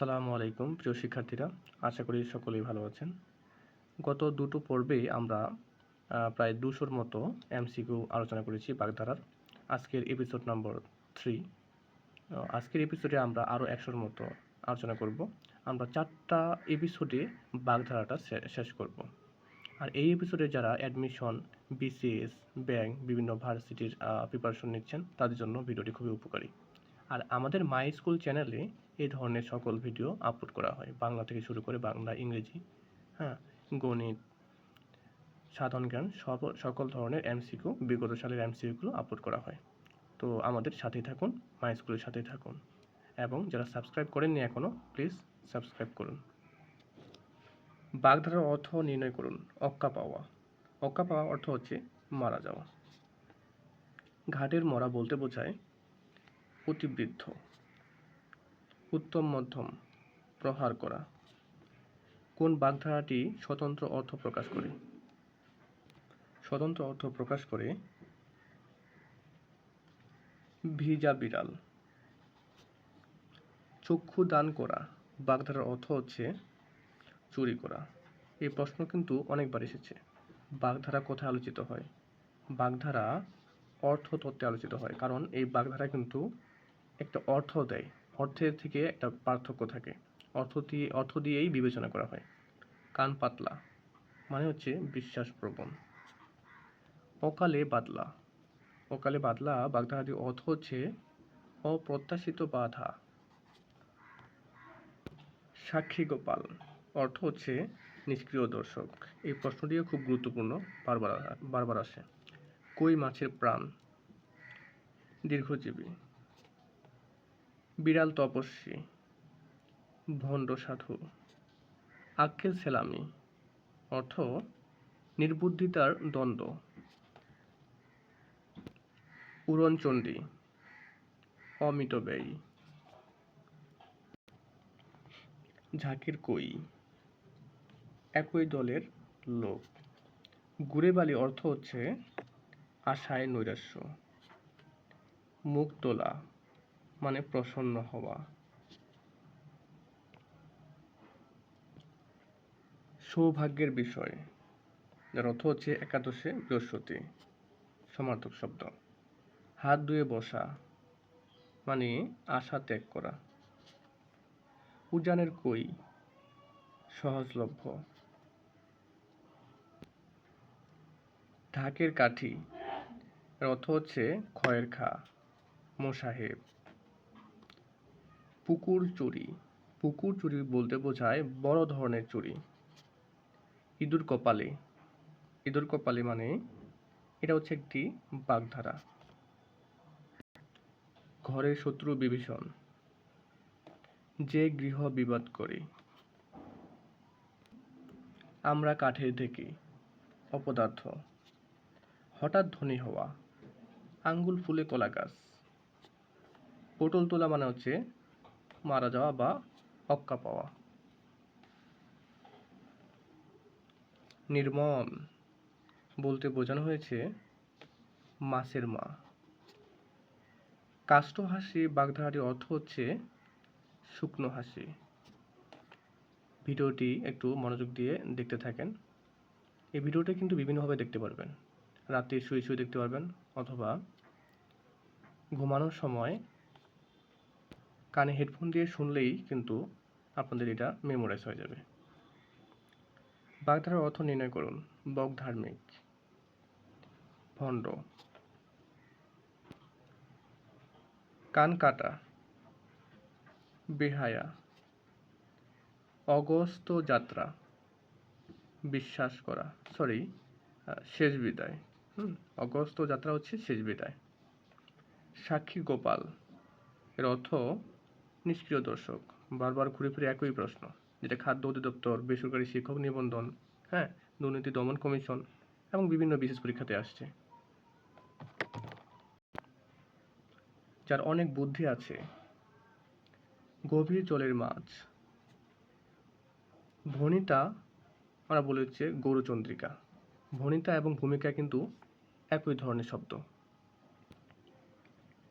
আসসালামু আলাইকুম, প্রিয় শিক্ষার্থীরা। আশা করি সকলেই ভালো আছেন। গত দুটো পর্বেই আমরা প্রায় দুশোর মতো এমসিকিউ আলোচনা করেছি বাগধারার। আজকের এপিসোড নম্বর থ্রি আজকের এপিসোডে আমরা আরও একশোর মতো আলোচনা করব। আমরা চারটা এপিসোডে বাগধারাটা শেষ করব। আর এই এপিসোডে যারা অ্যাডমিশন বিসিএস ব্যাংক বিভিন্ন ভার্সিটির প্রিপারেশন নিচ্ছেন, তাদের জন্য ভিডিওটি খুবই উপকারী। আর আমাদের মাই স্কুল চ্যানেলে এই ধরনের সকল ভিডিও আপলোড করা হয়। বাংলা থেকে শুরু করে বাংলা, ইংরেজি হ্যাঁ গণিত, সাধারণ জ্ঞান, সব, সকল ধরনের এমসিকিউ বিগত সালের এমসিকিউগুলো আপলোড করা হয়। তো আমাদের সাথেই থাকুন মাই স্কুলের সাথেই থাকুন। এবং যারা সাবস্ক্রাইব করেননি এখনও প্লিজ সাবস্ক্রাইব করুন। বাগধারার অর্থ নির্ণয় করুন, অক্কা পাওয়া। অক্কা পাওয়া অর্থ হচ্ছে মারা যাওয়া। ঘাটের মরা বলতে বোঝায় অতিবৃদ্ধ। উত্তম মধ্যম প্রহার করা। কোন বাগধারাটি স্বতন্ত্র অর্থ প্রকাশ করে? স্বতন্ত্র অর্থ প্রকাশ করে ভিজা বিড়াল। চক্ষু দান করা। বাগধারার অর্থ হচ্ছে চুরি করা। এই প্রশ্ন কিন্তু অনেকবার এসেছে। বাগধারা কোথায় আলোচিত হয়? বাগধারা অর্থ তত্ত্বে আলোচিত হয়। কারণ এই বাগধারা কিন্তু একটা অর্থ দেয়। অর্থের থেকে একটা পার্থক্য থাকে। অর্থ দিয়ে, অর্থ দিয়েই বিবেচনা করা হয়। কান পাতলা মানে হচ্ছে বিশ্বাসপ্রবণ অকালে বাদলা। অকালে বাদলা বাগধারাটির অর্থ হচ্ছে অপ্রত্যাশিত বাধা। সাক্ষী গোপাল অর্থ হচ্ছে নিষ্ক্রিয় দর্শক। এই প্রশ্নটিও খুব গুরুত্বপূর্ণ, বারবার বারবার আসে। কই মাছের প্রাণ? দীর্ঘজীবী। বিড়াল তপস্বী, ভণ্ড সাধু, আক্কেল সেলামি, অর্থ নির্বুদ্ধিতার দ্বন্দ্ব। উড়নচণ্ডী অমিতব্যয়ী ঝাঁকের কই, একই দলের লোক। গুড়ে বালি অর্থ হচ্ছে আশায় নৈরাশ্য। মুখ তোলা মানে প্রসন্ন হওয়া। সৌভাগ্যের বিষয়। যার অর্থ হচ্ছে একাদশে বৃহস্পতি। সমার্থক শব্দ। হাত ধুয়ে বসা মানে আশা ত্যাগ করা। উজানের কই, সহজলভ্য। ঢাকের কাঠি অর্থ হচ্ছে খয়ের খা মোসাহেব পুকুর চুরি। পুকুর চুরি বলতে বোঝায় বড় ধরনের চুরি। ইঁদুর কপালে। ইঁদুর কপালে মানে এটা হচ্ছে একটি বাগধারা। ঘরের শত্রু বিভীষণ। যে গৃহ বিবাদ করে। আমরা কাঠের থেকে অপদার্থ। হঠাৎ ধনী হওয়া। আঙ্গুল ফুলে কলা গাছ পটল তোলা মানে হচ্ছে মারা যাওয়া বা অক্কা পাওয়া। নির্মম বলতে বোঝানো হয়েছে, মাছের মা। কাষ্ঠ হাসি বাগধারাটির অর্থ হচ্ছে শুকনো হাসি। ভিডিওটি একটু মনোযোগ দিয়ে দেখতে থাকেন। এই ভিডিওটা কিন্তু বিভিন্নভাবে দেখতে পারবেন। রাতে শুয়ে শুয়ে দেখতে পারবেন অথবা ঘুমানোর সময় কানে হেডফোন দিয়ে শুনলেই কিন্তু আপনাদের এটা মেমোরাইজ হয়ে যাবে। বাগধারার অর্থ নির্ণয় করুন, বক ধার্মিক, ভণ্ড। কান কাটা, বেহায়া, অগস্ত যাত্রা, বিশ্বাস করা সরি শেষ বিদায়, হুম, অগস্ত যাত্রা হচ্ছে শেষ বিদায়। সাক্ষী গোপাল, এর অর্থ নিষ্ক্রিয় দর্শক, বারবার ঘুরে ফিরে একই প্রশ্ন, যেটা খাদ্য অধিদপ্তর, বেসরকারি শিক্ষক নিবন্ধন হ্যাঁ দুর্নীতি দমন কমিশন এবং বিভিন্ন বিশেষ পরীক্ষাতে আসছে। যার অনেক বুদ্ধি আছে। গভীর জলের মাছ। ভনিতা আমরা বলে হচ্ছে গৌরচন্দ্রিকা ভনিতা এবং ভূমিকা কিন্তু একই ধরনের শব্দ।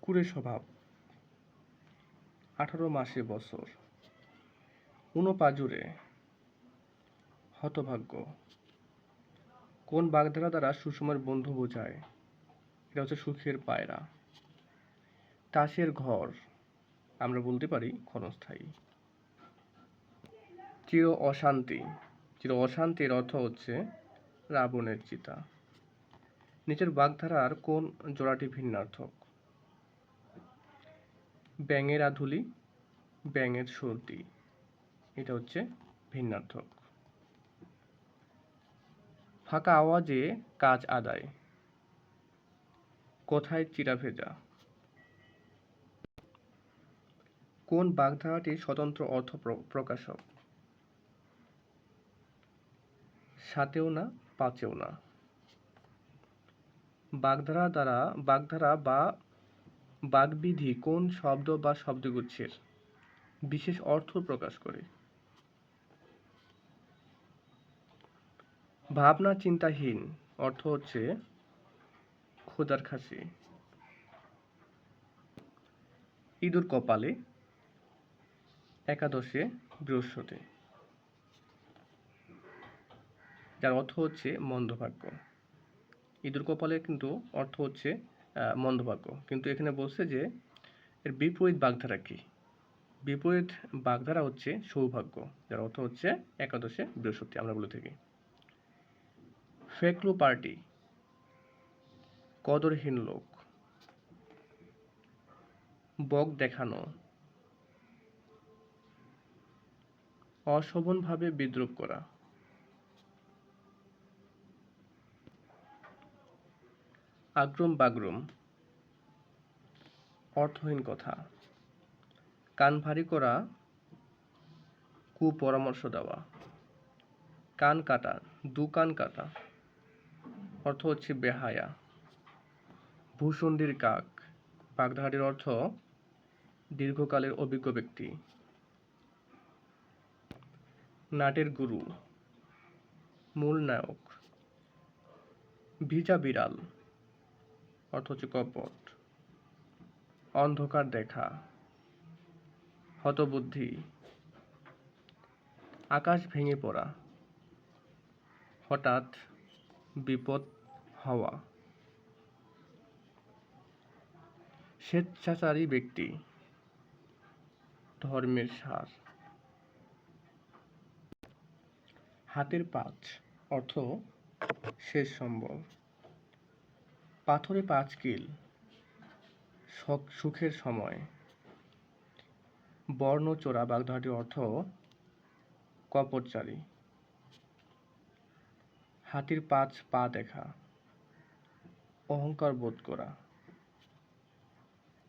কুড়ে স্বভাব। আঠারো মাসে বছর। উনপাজুরে। হতভাগ্য। কোন বাগধারা দ্বারা সুষমার বন্ধু বোঝায়? এটা হচ্ছে সুখের পায়রা। তাসের ঘর। আমরা বলতে পারি ক্ষণস্থায়ী। চির অশান্তি। চির অশান্তির অর্থ হচ্ছে রাবণের চিতা। নিচের বাগধারার কোন জোড়াটি ভিন্নার্থক? ব্যাঙের আধুলি, ব্যাঙের সর্দি। এটা হচ্ছে ভিন্নার্থক। ফাঁকা আওয়াজে কাজ আদায়। কোথায় চিরা ভেজা? কোন বাগধারাটি স্বতন্ত্র অর্থ প্র- প্রকাশক? সাতেও না, পাঁচেও না? বাগধারা দ্বারা, বাগধারা বা বাগবিধি কোন শব্দ বা শব্দগুচ্ছের বিশেষ অর্থ প্রকাশ করে। ভাবনা চিন্তাহীন, অর্থ হচ্ছে খোদার খাসি। ইঁদুর কপালে, একাদশে বৃহস্পতি। যার অর্থ হচ্ছে মন্দভাগ্য। ইঁদুর কপালে কিন্তু অর্থ হচ্ছে মন্দভাগ্য। কিন্তু এখানে বলছে যে, এর বিপরীত বাগধারা কি? বিপরীত বাগধারা হচ্ছে সৌভাগ্য, যার অর্থ হচ্ছে একাদশে বৃহস্পতি, আমরা বলে থাকি। ফেকলু পার্টি, কদরহীন লোক, বক দেখানো, অশোভনভাবে বিদ্রুপ করা। আগ্রম বাগ্রম। অর্থহীন কথা। কান ভারী করা, কুপরামর্শ দেওয়া। কান কাটা, দু কান কাটা। অর্থ হচ্ছে বেহায়া। ভূষণ্ডির কাক। বাগধারাটির অর্থ দীর্ঘকালের অভিজ্ঞ ব্যক্তি। নাটের গুরু। মূল নায়ক। ভিজা বিড়াল। অর্থ হচ্ছে কপট। অন্ধকার দেখা। হতবুদ্ধি। আকাশ ভেঙে পড়া। হঠাৎ বিপদ হওয়া। স্বেচ্ছাচারী ব্যক্তি। ধর্মের সার। হাতের পাঁচ। অর্থ শেষ সম্বল। পাথরে পাঁচ কিল সুখের সময়। বর্ণচোরা বাগধারাটির অর্থ কপটচারী। হাতির পাঁচ পা দেখা, অহংকার বোধ করা।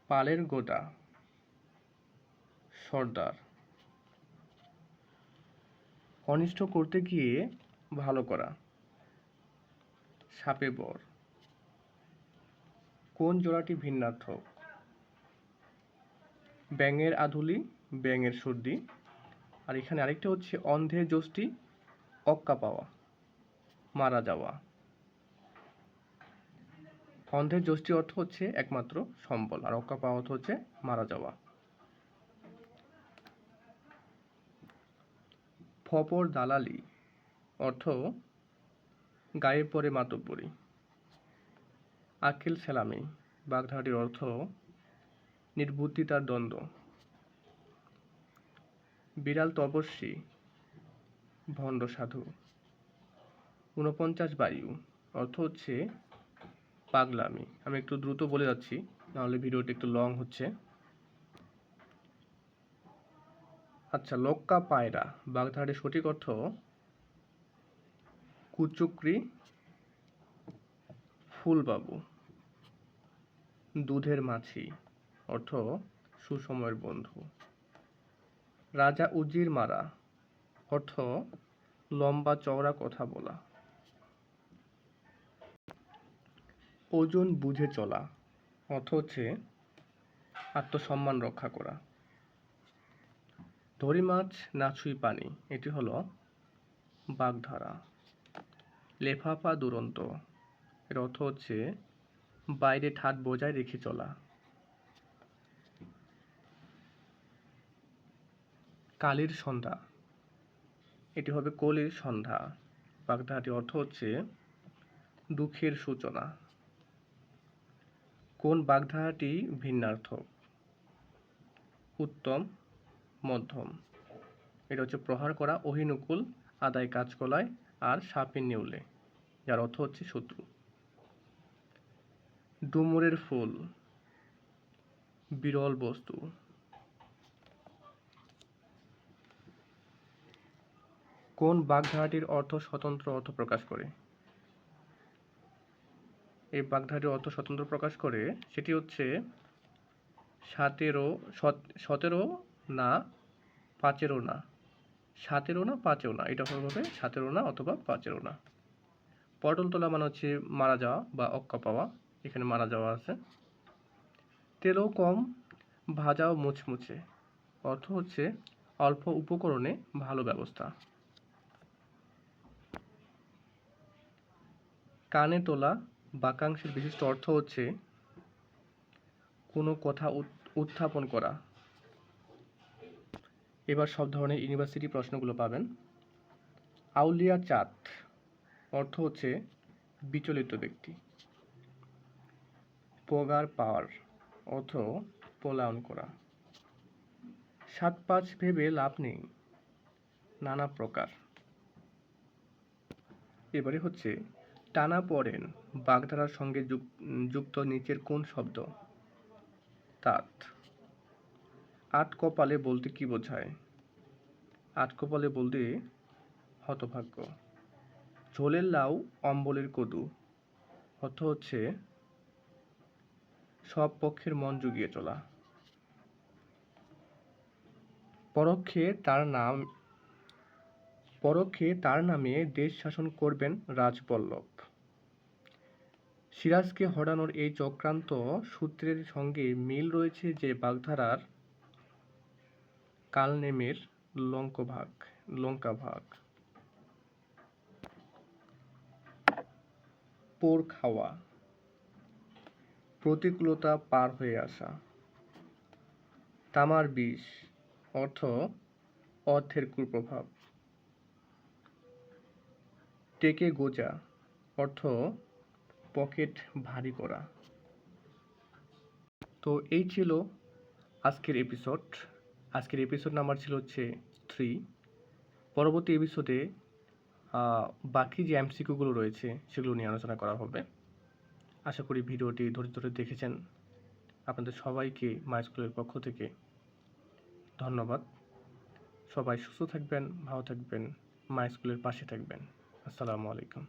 পালের গোটা, সর্দার। অনিষ্ট করতে গিয়ে ভালো করা। সাপে বর। কোন জোড়াটি ভিন্নার্থক ব্যাঙের আধুলি, ব্যাঙের সর্দি, আর এখানে আরেকটা হচ্ছে অন্ধের যষ্টি অক্কা পাওয়া, মারা যাওয়া। অন্ধের যষ্টি অর্থ হচ্ছে একমাত্র সম্বল, আর অক্কা পাওয়া অর্থ হচ্ছে মারা যাওয়া। ফপর দালালি অর্থ গায়ে পড়ে মাতব্বরি। আকিল সেলামি, বাগধারাটির অর্থ নির্বুদ্ধিতার দ্বন্দ্ব। বিড়াল তপস্বী, ভণ্ড সাধু। ঊনপঞ্চাশ বায়ু, অর্থ হচ্ছে পাগলামি। আমি একটু দ্রুত বলে যাচ্ছি, নাহলে ভিডিওটি একটু লং হচ্ছে। আচ্ছা লক্কা পায়রা, বাগধারাটির সঠিক অর্থ কুচুকরি ফুলবাবু দুধের মাছি, অর্থ সুসময়ের বন্ধু। রাজা উজির মারা, অর্থ লম্বা চওড়া কথা বলা। ওজন বুঝে চলা, অর্থ হচ্ছে আত্মসম্মান রক্ষা করা। ধরি মাছ না ছুঁই পানি, এটি হলো বাগধারা। লেফাফা দুরন্ত এর অর্থ হচ্ছে, বাইরে ঠাট বজায় রেখে চলা। কালীর সন্ধ্যা। এটি হবে কলির সন্ধ্যা। বাগধারাটির অর্থ হচ্ছে, দুঃখের সূচনা। কোন বাগধারাটি ভিন্নার্থক উত্তম, মধ্যম। এটা হচ্ছে প্রহার করা, অহিনুকুল, আদায় কাজ কলায় আর সাপের নেউলে। যার অর্থ হচ্ছে শত্রু। ডুমুরের ফুল, বিরল বস্তু। কোন বাগধারাটির অর্থ স্বতন্ত্র অর্থ প্রকাশ করে? এই বাগধারাটির অর্থ স্বতন্ত্র প্রকাশ করে সেটি হচ্ছে সাতেরো, সত- সতেরো না পাঁচেরও না। সাতেরও না পাঁচেও না, এটা হবে সাতেরও না অথবা পাঁচেরও না। পটল তোলা মানে হচ্ছে মারা যাওয়া বা অক্কা পাওয়া। এখানে মারা যাওয়া আছে। তেলও কম, ভাজাও মুচমুচে অর্থ হচ্ছে অল্প উপকরণে ভালো ব্যবস্থা। কানে তোলা বাক্যাংশের বিশিষ্ট অর্থ হচ্ছে কোনো কথা উত- উত্থাপন করা। এবার সব ধরনের ইউনিভার্সিটি প্রশ্নগুলো পাবেন। আউলিয়া চাঁদ, অর্থ হচ্ছে বিচলিত ব্যক্তি। পগার পাওয়ার অর্থ পলায়ন করা। সাত পাঁচ ভেবে লাভ নেই। নানা প্রকার। এবারে হচ্ছে, টানা পড়েন বাগধারার সঙ্গে যুক- যুক্ত নিচের কোন শব্দ? তাত। আট কপালে বলতে কি বোঝায়? আট কপালে বলতে হতভাগ্য। ঝোলের লাউ, অম্বলের কদু। অর্থ হচ্ছে সব পক্ষের মন জুগিয়ে চলা পরোক্ষে তার নাম, পরোক্ষে তার নামে দেশ শাসন করবেন রাজবল্লভ। সিরাজকে হরানোর এই চক্রান্ত সূত্রের সঙ্গে মিল রয়েছে যে বাগধারার কালনেমের লঙ্কভাগ, লঙ্কাভাগ। পোর খাওয়া প্রতিকূলতা পার হয়ে আসা। তামার বিষ, অর্থ, অর্থের কুপ্রভাব। টেকে গোজা, অর্থ, পকেট ভারী করা। তো এই ছিল আজকের এপিসোড আজকের এপিসোড নাম্বার ছিল হচ্ছে থ্রি পরবর্তী এপিসোডে বাকি যে এমসিকিউগুলো রয়েছে, সেগুলো নিয়ে আলোচনা করা হবে। আশা করি ভিডিওটি ধৈর্য ধরে দেখেছেন। আপনাদের সবাইকে মাই স্কুলের পক্ষ থেকে ধন্যবাদ। সবাই সুস্থ থাকবেন, ভালো থাকবেন মাই স্কুলের পাশে থাকবেন। আসসালামু আলাইকুম।